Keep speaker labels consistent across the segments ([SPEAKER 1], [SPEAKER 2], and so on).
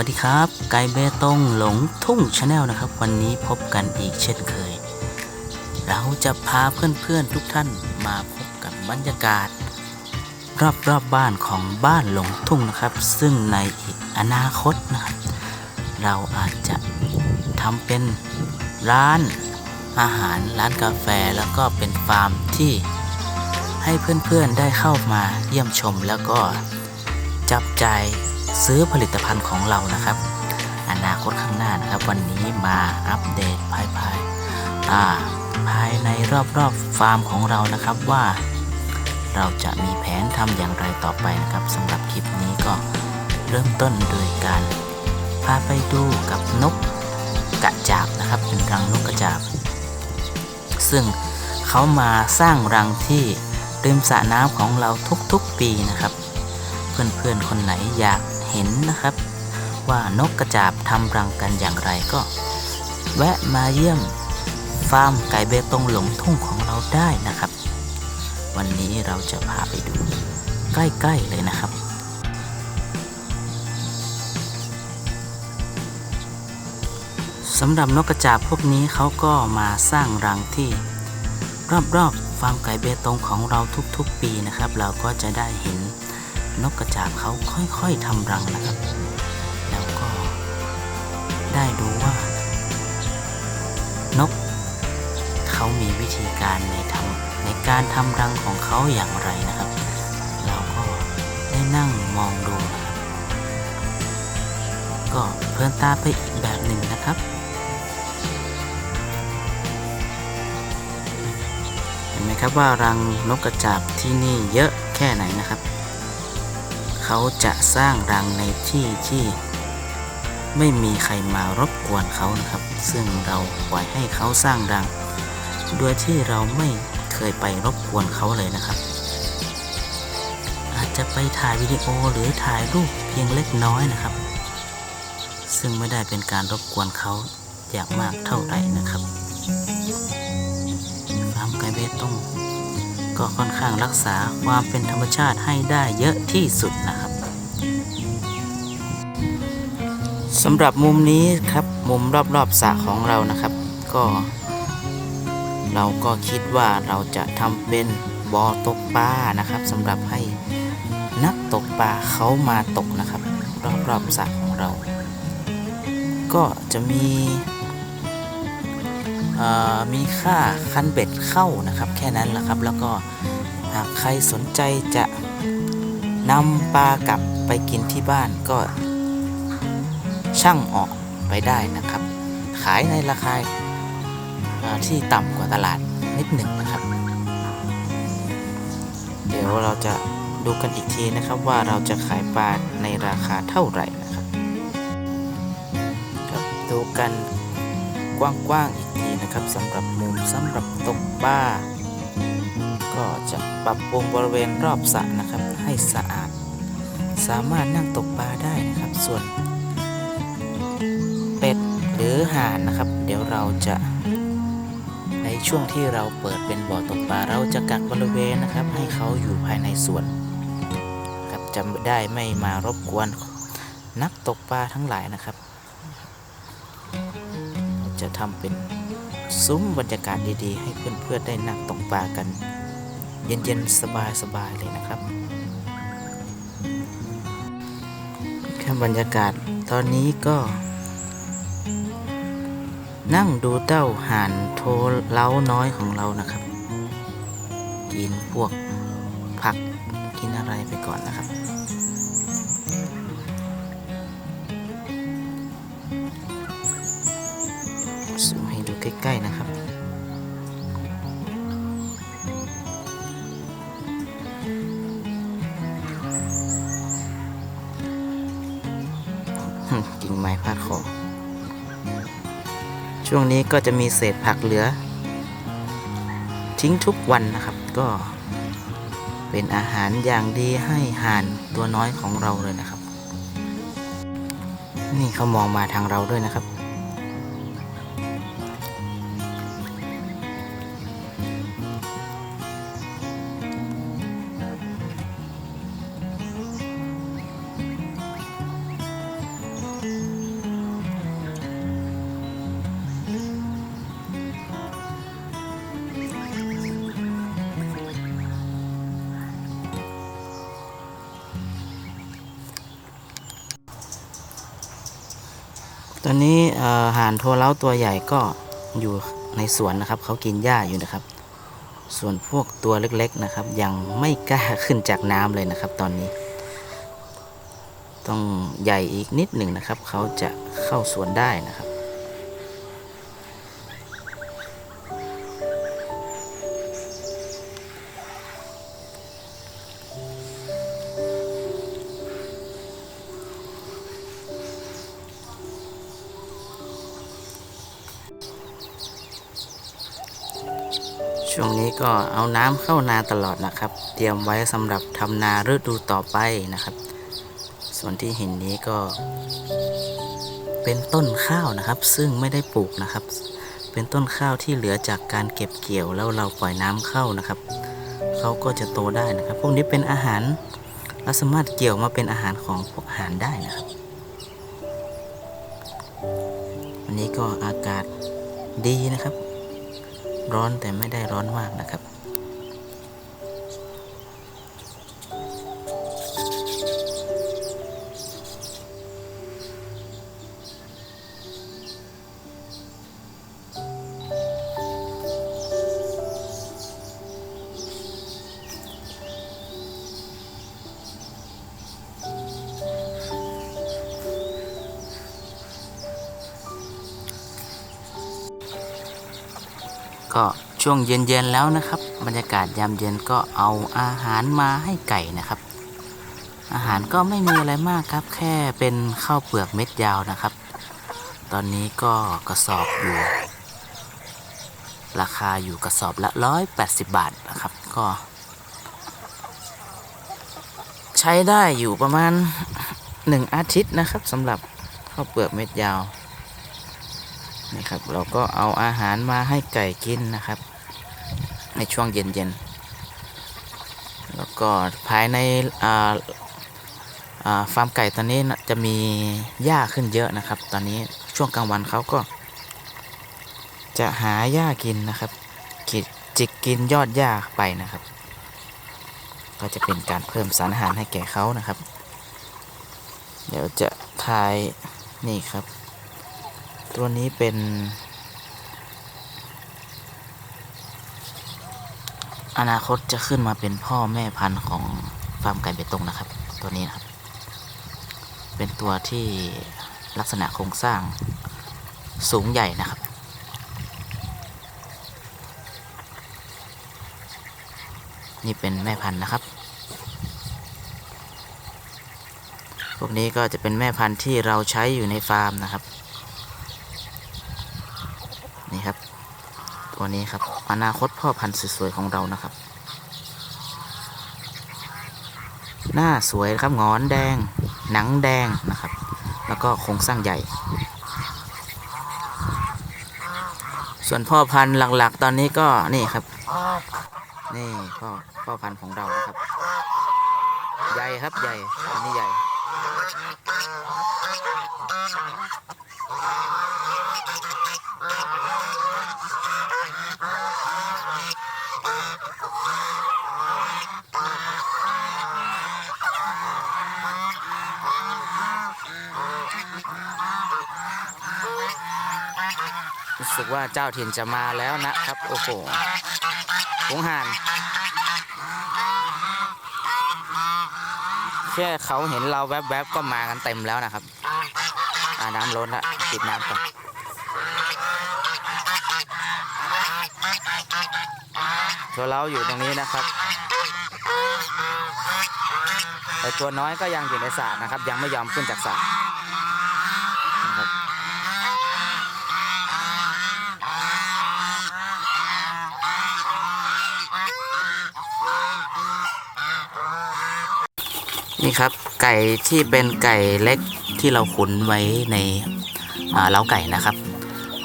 [SPEAKER 1] สวัสดีครับ ไก่เบตงหลงทุ่งชาแนลนะครับ วันนี้พบกันอีกเช่นเคย เราจะพาเพื่อนๆทุกท่านมาพบกับบรรยากาศ รอบๆบบ้านของบ้านหลงทุ่งนะครับ ซึ่งในอีกอนาคตนะครับ เราอาจจะทำเป็นร้านอาหารร้านกาแฟแล้วก็เป็นฟาร์มที่ให้เพื่อนๆได้เข้ามาเยี่ยมชมแล้วก็จับใจ ซื้อผลิตภัณฑ์ของเรานะครับ อนาคตข้างหน้านะครับ วันนี้มาอัปเดตภายภายภายในรอบๆฟาร์มของเรานะครับว่า เราจะมีแผนทำอย่างไรต่อไปนะครับสำหรับคลิปนี้ก็เริ่มต้นโดยการพาไปดูกับนกกระจาบนะครับเป็นรังนกกระจาบ ซึ่งเขามาสร้างรังที่ริมสระน้ำของเราทุกๆปีนะครับ เพื่อนๆคนไหนอยากเห็นนะครับ ว่านกกระจาบทำรังกันอย่างไรก็ แวะมาเยี่ยมฟาร์มไก่เบตงหลงทุ่งของเราได้นะครับ วันนี้เราจะพาไปดูใกล้ ๆ เลยนะครับสำหรับนกกระจาบพวกนี้เขาก็มาสร้างรังที่ รอบๆฟาร์มไก่เบตงของเราทุกๆปีนะครับ เราก็จะได้เห็น นกกระจาบเขาค่อยๆทำรังนะครับ แล้วก็ได้ดูว่า นกเขามีวิธีการในทำในการทำรังของเขาอย่างไรนะครับ เราก็ได้นั่งมองดูนะครับ ก็เพลินตาไปอีกแบบหนึ่งนะครับเห็นไหมครับว่ารังนกกระจาบที่นี่เยอะแค่ไหนนะครับ เขาจะสร้างรังในที่ที่ไม่มีใครมารบกวนเขานะครับ ซึ่งเราปล่อยให้เขาสร้างรัง โดยที่เราไม่เคยไปรบกวนเขาเลยนะครับ อาจจะไปถ่ายวิดีโอหรือถ่ายรูปเพียงเล็กน้อยนะครับ ซึ่งไม่ได้เป็นการรบกวนเขาอย่างมากเท่าไหร่นะครับฟาร์มไก่เบตง ก็ค่อนข้างรักษาความเป็นธรรมชาติให้ได้เยอะที่สุดนะครับสำหรับมุมนี้ครับมุมรอบๆสระของเรานะครับ ก็ เราก็คิดว่าเราจะทำเป็นบ่อตกปลานะครับสำหรับให้นักตกปลาเขามาตกนะครับ รอบๆสระของเรา ก็จะมี มีค่าคันเบ็ดเข้านะครับ แค่นั้นแหละครับ แล้วก็หากใครสนใจจะนำปลากลับไปกินที่บ้านก็ช่างออกไปได้นะครับ ขายในราคาที่ต่ำกว่าตลาดนิดหนึ่งนะครับ เดี๋ยวเราจะดูกันอีกทีนะครับว่าเราจะขายปลาในราคาเท่าไหร่นะครับครับดูกันกว้างๆอีกที นะครับสำหรับมุมสำหรับตกปลาก็จะปรับปรุงบริเวณรอบสระนะครับให้สะอาด สามารถนั่งตกปลาได้นะครับ ส่วน เป็ดหรือห่านนะครับ เดี๋ยวเราจะในช่วงที่เราเปิดเป็นบ่อตกปลาเราจะกักบริเวณนะครับ ให้เขาอยู่ภายในสวนครับจะได้ไม่มารบกวนนักตกปลาทั้งหลายนะครับ จะทำเป็น ซุ้มบรรยากาศดีๆ ให้เพื่อนๆได้นั่งตกปลากัน เย็นๆ สบายๆ เลยนะครับแค่บรรยากาศตอนนี้ก็ นั่งดูเต้าห่านโทเล้าน้อยของเรานะครับ กินพวกผักกินอะไรไปก่อนนะครับ กิ่งไม้พาดคอช่วงนี้ก็จะมีเศษผักเหลือ ทิ้งทุกวันนะครับ ก็เป็นอาหารอย่างดีให้ห่านตัวน้อยของเราเลยนะครับ นี่เขามองมาทางเราด้วยนะครับ อนนี้ห่านโทเล้าตัวใหญ่ก็อยู่ในสวนนะครับเขากินหญ้าอยู่นะครับ ส่วนพวกตัวเล็กๆนะครับ ยังไม่กล้าขึ้นจากน้ำเลยนะครับ ตอนนี้ ต้องใหญ่อีกนิดหนึ่งนะครับ เขาจะเข้าสวนได้นะครับ ช่วงนี้ก็เอาน้ำเข้านาตลอดนะครับ เตรียมไว้สำหรับทำนาฤดูต่อไปนะครับ ส่วนที่เห็นนี้ก็ เป็นต้นข้าวนะครับ ซึ่งไม่ได้ปลูกนะครับ เป็นต้นข้าวที่เหลือจากการเก็บเกี่ยวแล้วเราปล่อยน้ำเข้านะครับเขาก็จะโตได้นะครับ พวกนี้เป็นอาหารเราสามารถเกี่ยวมาเป็นอาหารของพวกห่านได้นะครับวันนี้ก็อากาศดีนะครับ ร้อนแต่ไม่ได้ร้อนมากนะครับ ก็ช่วงเย็นๆแล้วนะครับ บรรยากาศยามเย็นก็เอาอาหารมาให้ไก่นะครับ อาหารก็ไม่มีอะไรมากครับ แค่เป็นข้าวเปลือกเม็ดยาวนะครับ ตอนนี้ก็กระสอบอยู่ ราคาอยู่กระสอบละ 180 บาทนะครับก็ ใช้ได้อยู่ประมาณ 1 อาทิตย์นะครับสำหรับข้าวเปลือกเม็ดยาว นี่ครับ เราก็เอาอาหารมาให้ไก่กินนะครับ ในช่วงเย็นๆ แล้วก็ภายในฟาร์มไก่ตอนนี้จะมีหญ้าขึ้นเยอะนะครับ ตอนนี้ช่วงกลางวันเขาก็ จะหาหญ้ากินนะครับกิจิกกินยอดหญ้าไปนะครับ ก็จะเป็นการเพิ่มสารอาหารให้แก่เขานะครับ เดี๋ยวจะทายนี่ครับ ตัวนี้เป็นอนาคตจะขึ้นมาเป็นพ่อแม่พันธุ์ของฟาร์มไก่เบตงนะครับ ตัวนี้นะครับ เป็นตัวที่ลักษณะโครงสร้างสูงใหญ่นะครับ นี่เป็นแม่พันธุ์นะครับ พวกนี้ก็จะเป็นแม่พันธุ์ที่เราใช้อยู่ในฟาร์มนะครับ นี่ครับ ตัวนี้ครับ อนาคตพ่อพันธุ์สวยๆของเรานะครับ หน้าสวยครับงอนแดง หนังแดงนะครับ แล้วก็โครงสร้างใหญ่ ส่วนพ่อพันธุ์หลักๆ ตอนนี้ก็นี่ครับ นี่พ่อพ่อพันธุ์ของเรานะครับ ใหญ่ครับใหญ่ตัวนี้ใหญ่ รู้ สึกว่าเจ้าถิ่นจะมาแล้วนะครับ โอ้โหหงหานแค่เขาเห็นเราแวบๆก็มากันเต็มแล้วนะครับอาน้ำล้นละปิดน้ำก่อนตัวเราอยู่ตรงนี้นะครับ แต่ตัวน้อยก็ยังอยู่ในสระนะครับ ยังไม่ยอมขึ้นจากสระนะครับ นี่ครับ ไก่ที่เป็นไก่เล็กที่เราขุนไว้ในเล้าไก่นะครับ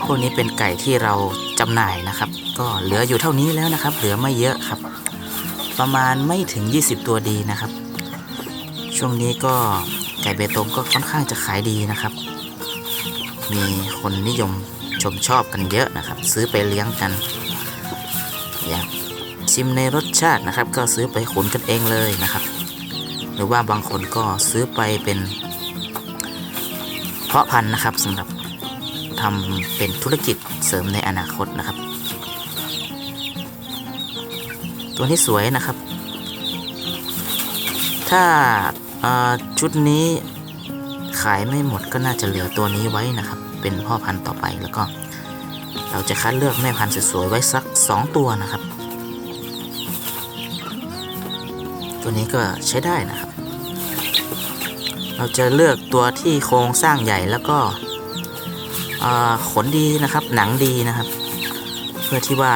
[SPEAKER 1] พวกนี้เป็นไก่ที่เราจำหน่ายนะครับ ก็เหลืออยู่เท่านี้แล้วนะครับ เหลือไม่เยอะครับ ประมาณไม่ถึง 20 ตัวดีนะครับ ช่วงนี้ก็ไก่เบตงก็ค่อนข้างจะขายดีนะครับ มีคนนิยมชมชอบกันเยอะนะครับ ซื้อไปเลี้ยงกัน อยากชิมในรสชาตินะครับ ก็ซื้อไปขุนกันเองเลยนะครับ หรือว่าบางคนก็ซื้อไปเป็นเพาะพันธุ์นะครับสำหรับทำเป็นธุรกิจเสริมในอนาคตนะครับ ตัวนี้สวยนะครับ ถ้าชุดนี้ขายไม่หมดก็น่าจะเหลือตัวนี้ไว้นะครับ เป็นพ่อพันธุ์ต่อไปแล้วก็ เราจะคัดเลือกแม่พันธุ์สวยๆไว้สัก 2 ตัวนะครับ ตัวนี้ก็ใช้ได้นะครับ เราจะเลือกตัวที่โครงสร้างใหญ่แล้วก็ขนดีนะครับ หนังดีนะครับ เพื่อที่ว่า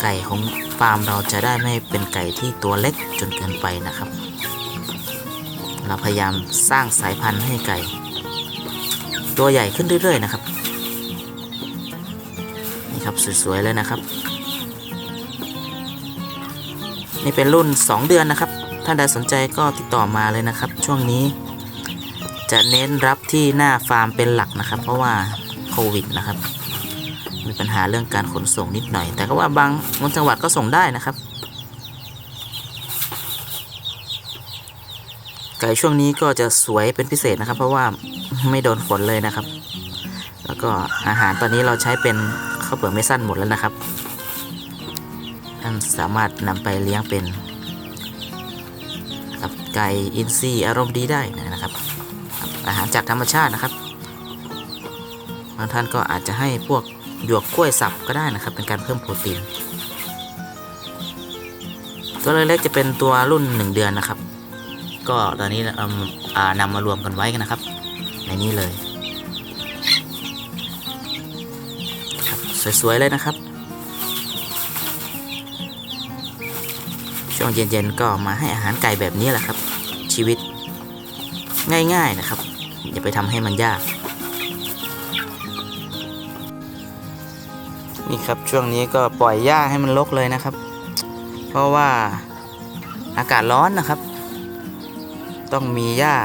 [SPEAKER 1] ไก่ของฟาร์มเราจะได้ไม่เป็นไก่ที่ตัวเล็กจนเกินไปนะครับ เราพยายามสร้างสายพันธุ์ให้ไก่ ตัวใหญ่ขึ้นเรื่อยๆนะครับ นี่ครับสวยๆเลยนะครับ นี่เป็นรุ่น 2 เดือนนะครับ ท่านใดสนใจก็ติดต่อมาเลยนะครับ ช่วงนี้ จะเน้นรับที่หน้าฟาร์มเป็นหลักนะครับ เพราะว่าโควิดนะครับ มีปัญหาเรื่องการขนส่งนิดหน่อย แต่ก็ว่าบางบางจังหวัดก็ส่งได้นะครับ ไก่ช่วงนี้ก็จะสวยเป็นพิเศษนะครับ เพราะว่าไม่โดนฝนเลยนะครับ แล้วก็อาหารตอนนี้เราใช้เป็นข้าวเปลือกไม่สั้นหมดแล้วนะครับ ท่านสามารถนำไปเลี้ยงเป็นกับไก่อินทรีย์อารมณ์ดีได้นะครับ อาหารจากธรรมชาตินะครับบางท่านก็อาจจะให้พวกหยวกกล้วยสับก็ได้นะครับ เป็นการเพิ่มโปรตีน ตัวเล็กๆจะเป็นตัวรุ่น 1 เดือนนะครับ ก็ตอนนี้เราอ่านำมารวมกันไว้กันนะครับ ในนี้เลย สวยๆเลยนะครับ ช่วงเย็นๆก็มาให้อาหารไก่แบบนี้แหละครับ ชีวิตง่ายๆนะครับ อย่าไปทำให้มันยาก นี่ครับช่วงนี้ก็ปล่อยหญ้าให้มันรกเลยนะครับ เพราะว่าอากาศร้อนนะครับ ต้องมีหญ้า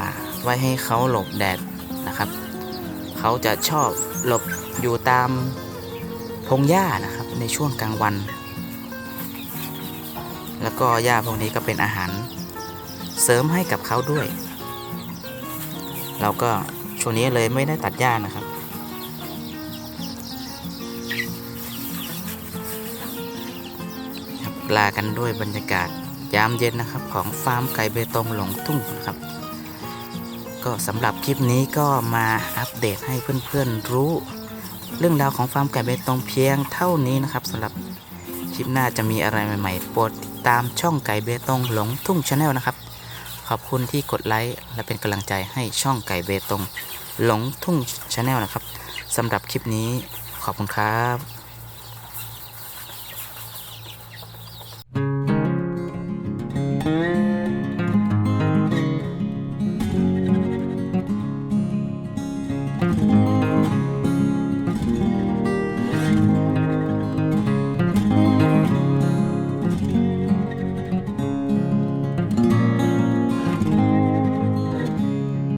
[SPEAKER 1] ไว้ให้เขาหลบแดดนะครับ เขาจะชอบหลบอยู่ตามพงหญ้านะครับในช่วงกลางวัน แล้วก็หญ้าพวกนี้ก็เป็นอาหาร เสริมให้กับเขาด้วย เราก็ช่วงนี้เลยไม่ได้ตัดหญ้านะครับ ลากันด้วยบรรยากาศยามเย็นนะครับ ของฟาร์มไก่เบตงหลงทุ่งนะครับ ก็สำหรับคลิปนี้ก็มาอัปเดตให้เพื่อนๆรู้ เรื่องราวของฟาร์มไก่เบตงเพียงเท่านี้นะครับสำหรับคลิปหน้าจะมีอะไรใหม่ๆโปรดติด ตามช่องไก่เบตงหลงทุ่งชาแนลนะครับ ขอบคุณที่กดไลค์และเป็นกำลังใจให้ช่องไก่เบตงหลงทุ่งชาแนลนะครับสำหรับคลิปนี้ขอบคุณครับ